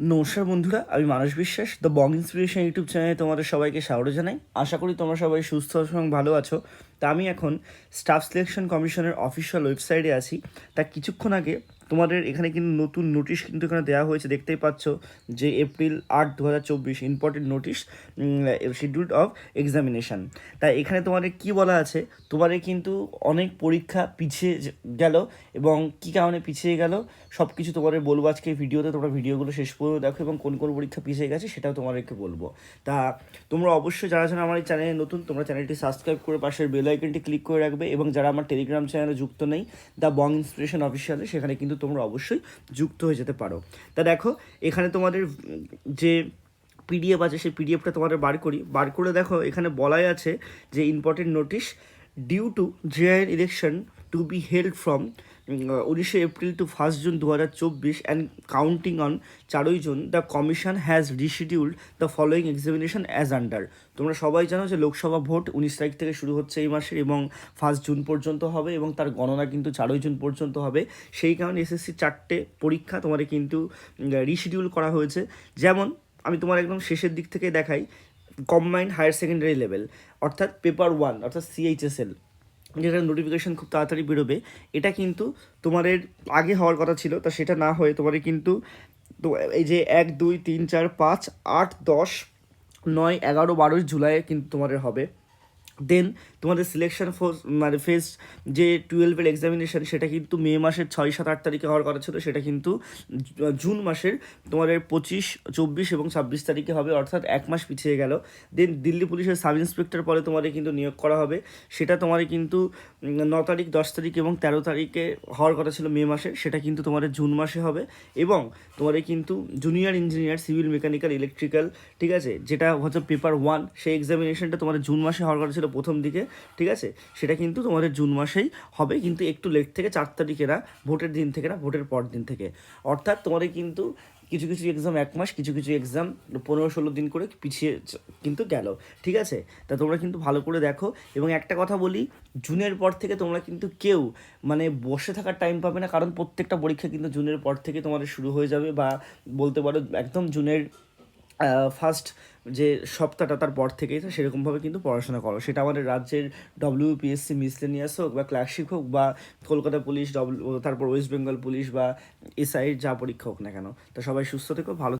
নমস্কার বন্ধুরা, আমি মানুষ বিশ্বাস দ্য বং ইন্সপিরেশন ইউটিউব চ্যানেলে তোমাদের সবাইকে স্বাগত জানাই। আশা করি তোমরা সবাই সুস্থ এবং ভালো আছো। তা আমি এখন স্টাফ সিলেকশন কমিশনের অফিসিয়াল ওয়েবসাইটে আছি। তা কিছুক্ষণ আগে তোমাদের এখানে কিন্তু নতুন নোটিশ কিন্তু এখানে দেওয়া হয়েছে। দেখতেই পাচ্ছ যে এপ্রিল আট দু হাজার চব্বিশ important notice schedule of examination তাই এখানে তোমাদের কি বলা আছে? তোমাদের কিন্তু অনেক পরীক্ষা পিছিয়ে গেল এবং কী কারণে পিছিয়ে গেল সব কিছু তোমাদের বলব আজকে ভিডিওতে। তোমরা ভিডিওগুলো শেষ পর্যন্ত দেখো এবং কোন কোন পরীক্ষা পিছিয়ে গেছে সেটাও তোমাদেরকে বলব। তা তোমরা অবশ্যই যারা যারা আমার এই চ্যানেলে নতুন, তোমরা চ্যানেলটি সাবস্ক্রাইব করে পাশের বেল আইকনটি ক্লিক করে রাখবে এবং যারা আমার টেলিগ্রাম চ্যানেলে যুক্ত নেই দ্য বং ইন্সপিরেশন অফিসিয়ালে সেখানে কিন্তু তোমরা অবশ্যই যুক্ত হয়ে যেতে পারো। তা দেখো, এখানে তোমাদের যে পিডিএফ আছে, সেই পিডিএফটা তোমাদের বার করি। বার করে দেখো, এখানে বলাই আছে যে important notice due to general election to be held from উনিশে এপ্রিল টু ফার্স্ট জুন দু হাজার চব্বিশ অ্যান্ড কাউন্টিং অন চারই June the commission has rescheduled the following examination as under তোমরা সবাই জানো যে লোকসভা ভোট উনিশ তারিখ থেকে শুরু হচ্ছে এই মাসের এবং ফার্স্ট জুন পর্যন্ত হবে এবং তার গণনা কিন্তু চারই জুন পর্যন্ত হবে। সেই কারণে এসএসসি চারটে পরীক্ষা তোমাদের কিন্তু রিশিডিউল করা হয়েছে। যেমন, আমি তোমার একদম শেষের দিক থেকে দেখাই কম্বাইন্ড হায়ার সেকেন্ডারি লেভেল অর্থাৎ পেপার ওয়ান অর্থাৎ সিএইচএসএল যেটা নোটিফিকেশান খুব তাড়াতাড়ি বেরোবে, এটা কিন্তু তোমাদের আগে হওয়ার কথা ছিল, তা সেটা না হয়ে তোমাদের কিন্তু তো এই যে এক, দুই, তিন, চার, পাঁচ, আট, দশ, নয়, এগারো বারোই জুলাই কিন্তু তোমাদের হবে। দেন তোমাদের সিলেকশন ফোর্স মানে ফেস যে টুয়েলভের এক্সামিনেশন সেটা কিন্তু মে মাসের ছয় সাত আট তারিখে হওয়ার কথা ছিল, সেটা কিন্তু জুন মাসের তোমাদের পঁচিশ, চব্বিশ এবং ছাব্বিশ তারিখে হবে, অর্থাৎ এক মাস পিছিয়ে গেল। দেন দিল্লি পুলিশের সাব ইন্সপেক্টর পরে তোমাদের কিন্তু নিয়োগ করা হবে। সেটা তোমাদের কিন্তু ন তারিখ, দশ তারিখ এবং তেরো তারিখে হওয়ার কথা ছিল মে মাসে সেটা কিন্তু তোমাদের জুন মাসে হবে। এবং তোমাদের কিন্তু junior engineer civil mechanical electrical ঠিক আছে? যেটা হচ্ছে পেপার ওয়ান সেই এক্সামিনেশনটা তোমাদের জুন মাসে হওয়ার কথা ছিল প্রথম দিকে। ঠিক আছে? সেটা কিন্তু তোমাদের জুন মাসেই হবে, কিন্তু একটু লেট থেকে চার তারিখে না ভোটের দিন থেকে না ভোটের পর দিন থেকে। অর্থাৎ তোমাদের কিন্তু কিছু কিছু এক্সাম এক মাস, কিছু কিছু এক্সাম পনেরো ষোলো দিন করে পিছিয়ে কিন্তু গেল, ঠিক আছে? তা তোমরা কিন্তু ভালো করে দেখো। এবং একটা কথা বলি, জুনের পর থেকে তোমরা কিন্তু কেউ মানে বসে থাকার টাইম পাবে না, কারণ প্রত্যেকটা পরীক্ষা কিন্তু জুনের পর থেকে তোমাদের শুরু হয়ে যাবে বা বলতে পারো একদম জুনের ফার্স্ট যে সপ্তাহটা তার পর থেকেই সেরকমভাবে কিন্তু পড়াশোনা করো। সেটা আমাদের রাজ্যের ডব্লিউপিএসসি মিসলেনিয়াস হোক বা ক্লাসিক হোক বা কলকাতা পুলিশ ডব্লিউ তারপর ওয়েস্ট বেঙ্গল পুলিশ বা এসআইয়ের যা পরীক্ষা হোক না কেন। তা সবাই সুস্থ থেকো, ভালো